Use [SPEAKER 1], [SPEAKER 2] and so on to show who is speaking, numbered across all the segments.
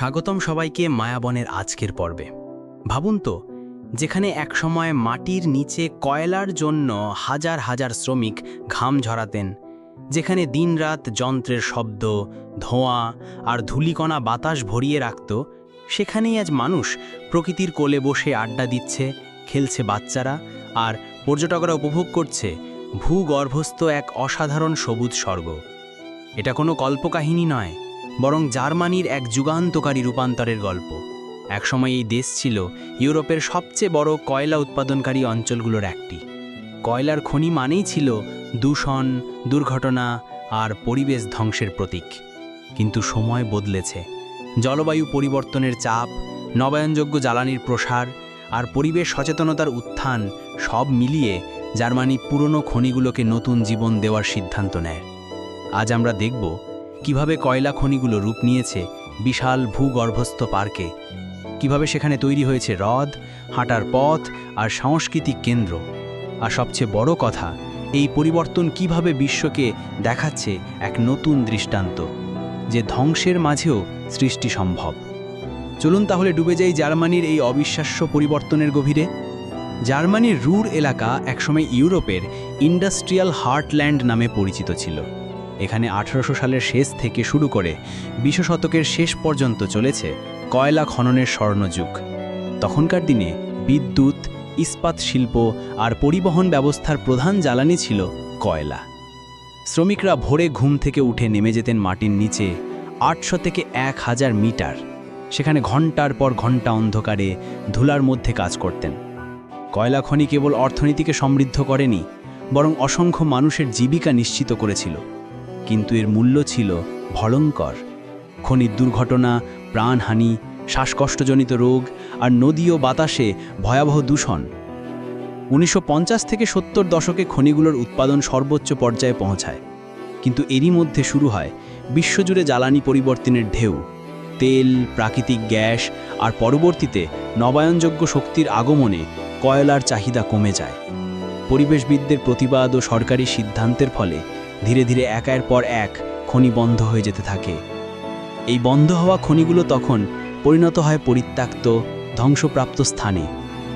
[SPEAKER 1] স্বাগতম সবাইকে মায়াবনের আজকের পর্বে। ভাবুন তো, যেখানে একসময় মাটির নিচে কয়লার জন্য হাজার হাজার শ্রমিক ঘাম ঝরাতেন, যেখানে দিনরাত যন্ত্রের শব্দ, ধোঁয়া আর ধুলিকণা বাতাস ভরিয়ে রাখত, সেখানেই আজ মানুষ প্রকৃতির কোলে বসে আড্ডা দিচ্ছে, খেলছে বাচ্চারা আর পর্যটকরা উপভোগ করছে ভূগর্ভস্থ এক অসাধারণ সবুজ স্বর্গ। এটা কোনো কল্পকাহিনী নয়। বরং জার্মানির এক যুগান্তকারী রূপান্তরের গল্প। একসময় এই দেশ ছিল ইউরোপের সবচেয়ে বড় কয়লা উৎপাদনকারী অঞ্চলগুলোর একটি। কয়লার খনি মানেই ছিল দূষণ, দুর্ঘটনা আর পরিবেশ ধ্বংসের প্রতীক। কিন্তু সময় বদলেছে। জলবায়ু পরিবর্তনের চাপ, নবায়নযোগ্য জ্বালানির প্রসার আর পরিবেশ সচেতনতার উত্থান সব মিলিয়ে জার্মানি পুরনো খনিগুলোকে নতুন জীবন দেওয়ার সিদ্ধান্ত নেয়। আজ আমরা দেখব কীভাবে কয়লা খনিগুলো রূপ নিয়েছে বিশাল ভূগর্ভস্থ পার্কে, কীভাবে সেখানে তৈরি হয়েছে হ্রদ, হাঁটার পথ আর সাংস্কৃতিক কেন্দ্র। আর সবচেয়ে বড় কথা, এই পরিবর্তন কীভাবে বিশ্বকে দেখাচ্ছে এক নতুন দৃষ্টান্ত, যে ধ্বংসের মাঝেও সৃষ্টি সম্ভব। চলুন তাহলে ডুবে যাই জার্মানির এই অবিশ্বাস্য পরিবর্তনের গভীরে। জার্মানির রুর এলাকা একসময় ইউরোপের ইন্ডাস্ট্রিয়াল হার্টল্যান্ড নামে পরিচিত ছিল। এখানে আঠারোশো সালের শেষ থেকে শুরু করে বিশ শতকের শেষ পর্যন্ত চলেছে কয়লা খননের স্বর্ণযুগ। তখনকার দিনে বিদ্যুৎ, ইস্পাত শিল্প আর পরিবহন ব্যবস্থার প্রধান জ্বালানি ছিল কয়লা। শ্রমিকরা ভোরে ঘুম থেকে উঠে নেমে যেতেন মাটির নিচে আটশো থেকে এক হাজার মিটার। সেখানে ঘণ্টার পর ঘণ্টা অন্ধকারে ধুলার মধ্যে কাজ করতেন। কয়লা খনি কেবল অর্থনীতিকে সমৃদ্ধ করেনি, বরং অসংখ্য মানুষের জীবিকা নিশ্চিত করেছিল। কিন্তু এর মূল্য ছিল ভয়ঙ্কর। খনির দুর্ঘটনা, প্রাণহানি, শ্বাসকষ্টজনিত রোগ আর নদী ও বাতাসে ভয়াবহ দূষণ। উনিশশো পঞ্চাশ থেকে সত্তর দশকে খনিগুলোর উৎপাদন সর্বোচ্চ পর্যায়ে পৌঁছায়। কিন্তু এরই মধ্যে শুরু হয় বিশ্বজুড়ে জ্বালানি পরিবর্তনের ঢেউ। তেল, প্রাকৃতিক গ্যাস আর পরবর্তীতে নবায়নযোগ্য শক্তির আগমনে কয়লার চাহিদা কমে যায়। পরিবেশবিদদের প্রতিবাদ ও সরকারি সিদ্ধান্তের ফলে ধীরে ধীরে একের পর এক খনি বন্ধ হয়ে যেতে থাকে। এই বন্ধ হওয়া খনিগুলো তখন পরিণত হয় পরিত্যক্ত, ধ্বংসপ্রাপ্ত স্থানে,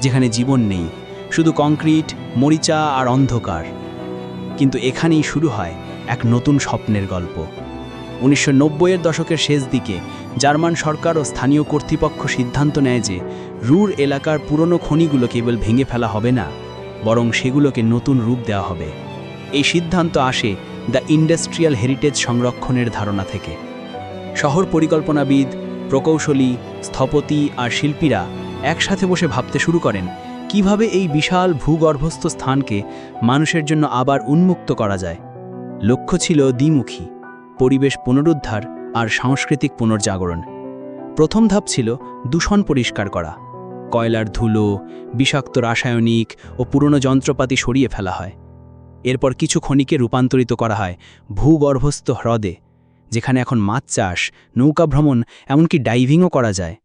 [SPEAKER 1] যেখানে জীবন নেই, শুধু কংক্রিট, মরিচা আর অন্ধকার। কিন্তু এখানেই শুরু হয় এক নতুন স্বপ্নের গল্প। উনিশশো নব্বইয়ের দশকের শেষ দিকে জার্মান সরকার ও স্থানীয় কর্তৃপক্ষ সিদ্ধান্ত নেয় যে রুর এলাকার পুরনো খনিগুলো কেবল ভেঙে ফেলা হবে না, বরং সেগুলোকে নতুন রূপ দেওয়া হবে। এই সিদ্ধান্ত আসে দ্য ইন্ডাস্ট্রিয়াল হেরিটেজ সংরক্ষণের ধারণা থেকে। শহর পরিকল্পনাবিদ, প্রকৌশলী, স্থপতি আর শিল্পীরা একসাথে বসে ভাবতে শুরু করেন, কীভাবে এই বিশাল ভূগর্ভস্থ স্থানকে মানুষের জন্য আবার উন্মুক্ত করা যায়। লক্ষ্য ছিল দ্বিমুখী, পরিবেশ পুনরুদ্ধার আর সাংস্কৃতিক পুনর্জাগরণ। প্রথম ধাপ ছিল দূষণ পরিষ্কার করা। কয়লার ধুলো, বিষাক্ত রাসায়নিক ও পুরনো যন্ত্রপাতি সরিয়ে ফেলা হয়। এরপর কিছু খনিকে রূপান্তরিত করা হয় ভূগর্ভস্থ হ্রদে, যেখানে এখন মাছ চাষ, নৌকা ভ্রমণ, এমনকি ডাইভিংও করা যায়।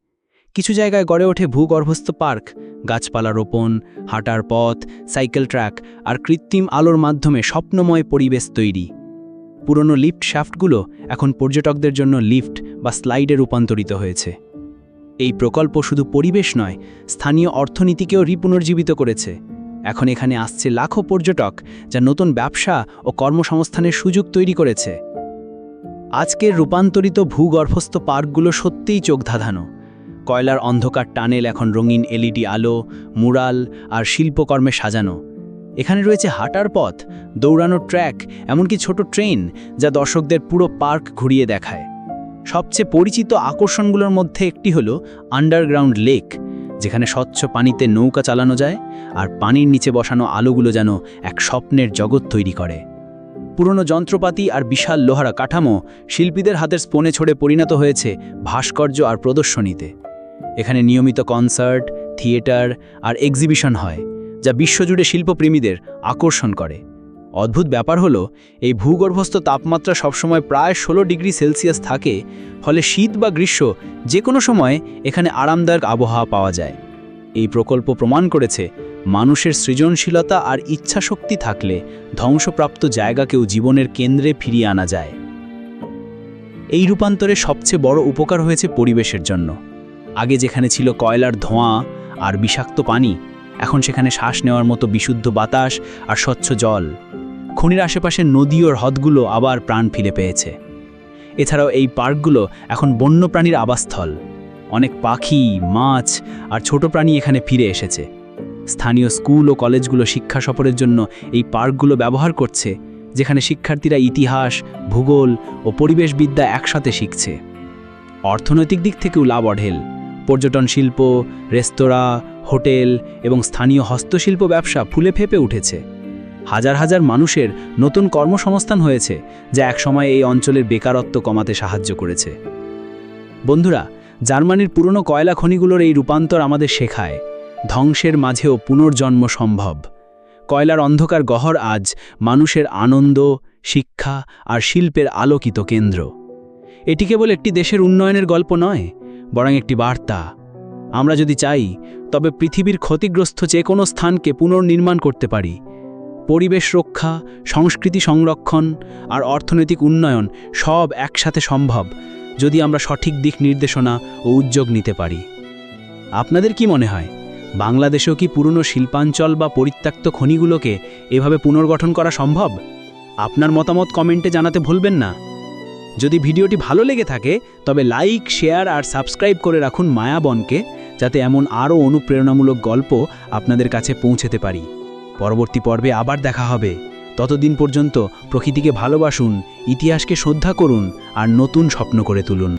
[SPEAKER 1] কিছু জায়গায় গড়ে ওঠে ভূগর্ভস্থ পার্ক, গাছপালা রোপণ, হাঁটার পথ, সাইকেল ট্র্যাক আর কৃত্রিম আলোর মাধ্যমে স্বপ্নময় পরিবেশ তৈরি। পুরনো লিফট শ্যাফটগুলো এখন পর্যটকদের জন্য লিফট বা স্লাইডে রূপান্তরিত হয়েছে। এই প্রকল্প শুধু পরিবেশ নয়, স্থানীয় অর্থনীতিকেও রিপুনর্জীবিত করেছে। এখন এখানে আসছে লাখো পর্যটক যা নতুন ব্যবসা ও কর্মসংস্থানের সুযোগ তৈরি করেছে। আজকের রূপান্তরিত ভূগর্ভস্থ পার্কগুলো সত্যিই চোখ ধাঁধানো কয়লার অন্ধকার টানেল এখন রঙিন এলইডি আলো মুরাল আর শিল্পকর্মে সাজানো। এখানে রয়েছে হাঁটার পথ, দৌড়ানোর ট্র্যাক, এমনকি ছোট ট্রেন যা দর্শকদের পুরো পার্ক ঘুরিয়ে দেখায়। সবচেয়ে পরিচিত আকর্ষণগুলোর মধ্যে একটি হলো আন্ডারগ্রাউন্ড লেক। যেখানে স্বচ্ছ পানিতে নৌকা চালানো যায় আর পানির নিচে বসানো আলোগুলো যেন এক স্বপ্নের জগৎ তৈরি করে। পুরনো যন্ত্রপাতি আর বিশাল লোহারা কাঠামো শিল্পীদের হাতের স্পোনে ছড়ে পরিণত হয়েছে ভাস্কর্য আর প্রদর্শনীতে। এখানে নিয়মিত কনসার্ট, থিয়েটার আর এক্সিবিশন হয়, যা বিশ্বজুড়ে শিল্পপ্রেমীদের আকর্ষণ করে। অদ্ভুত ব্যাপার হলো, এই ভূগর্ভস্থ তাপমাত্রা সবসময় প্রায় ষোলো ডিগ্রি সেলসিয়াস থাকে, ফলে শীত বা গ্রীষ্ম যে কোনো সময় এখানে আরামদায়ক আবহাওয়া পাওয়া যায়। এই প্রকল্প প্রমাণ করেছে, মানুষের সৃজনশীলতা আর ইচ্ছাশক্তি থাকলে ধ্বংসপ্রাপ্ত জায়গাকেও জীবনের কেন্দ্রে ফিরিয়ে আনা যায়।
[SPEAKER 2] এই রূপান্তরে সবচেয়ে বড় উপকার হয়েছে পরিবেশের জন্য। আগে যেখানে ছিল কয়লার ধোঁয়া আর বিষাক্ত পানি এখন সেখানে শ্বাস নেওয়ার মতো বিশুদ্ধ বাতাস আর স্বচ্ছ জল। খনির আশেপাশের নদী ও হ্রদগুলো আবার প্রাণ ফিরে পেয়েছে। এছাড়াও এই পার্কগুলো এখন বন্যপ্রাণীর আবাসস্থল। অনেক পাখি, মাছ আর ছোট প্রাণী এখানে ফিরে এসেছে। স্থানীয় স্কুল ও কলেজগুলো শিক্ষা সফরের জন্য এই পার্কগুলো ব্যবহার করছে, যেখানে শিক্ষার্থীরা ইতিহাস, ভূগোল ও পরিবেশবিদ্যা একসাথে শিখছে। অর্থনৈতিক দিক থেকেও লাভ অঢেল। পর্যটন শিল্প, রেস্তোরাঁ, হোটেল এবং স্থানীয় হস্তশিল্প ব্যবসা ফুলে ফেপে উঠেছে। হাজার হাজার মানুষের নতুন কর্মসংস্থান হয়েছে, যা একসময় এই অঞ্চলের বেকারত্ব কমাতে সাহায্য করেছে। বন্ধুরা, জার্মানির পুরনো কয়লা খনিগুলোর এই রূপান্তর আমাদের শেখায়, ধ্বংসের মাঝেও পুনর্জন্ম সম্ভব। কয়লার অন্ধকার গহর আজ মানুষের আনন্দ, শিক্ষা আর শিল্পের আলোকিত কেন্দ্র। এটি কেবল একটি দেশের উন্নয়নের গল্প নয় বরং একটি বার্তা। আমরা যদি চাই, তবে পৃথিবীর ক্ষতিগ্রস্ত যে কোনো স্থানকে পুনর্নির্মাণ করতে পারি। পরিবেশ রক্ষা, সংস্কৃতি সংরক্ষণ আর অর্থনৈতিক উন্নয়ন সব একসাথে সম্ভব যদি আমরা সঠিক দিক নির্দেশনা ও উদ্যোগ নিতে পারি। আপনাদের কি মনে হয়, বাংলাদেশেও কি পুরনো শিল্পাঞ্চল বা পরিত্যক্ত খনিগুলোকে এভাবে পুনর্গঠন করা সম্ভব? আপনার মতামত কমেন্টে জানাতে ভুলবেন না। যদি ভিডিওটি ভালো লেগে থাকে, তবে লাইক, শেয়ার আর সাবস্ক্রাইব করে রাখুন মায়াবনকে যাতে এমন আরও অনুপ্রেরণামূলক গল্প আপনাদের কাছে পৌঁছেতে পারি। পরবর্তী পর্বে আবার দেখা হবে। ততদিন পর্যন্ত প্রকৃতিকে ভালোবাসুন, ইতিহাসকে শ্রদ্ধা করুন আর নতুন স্বপ্ন করে তুলুন।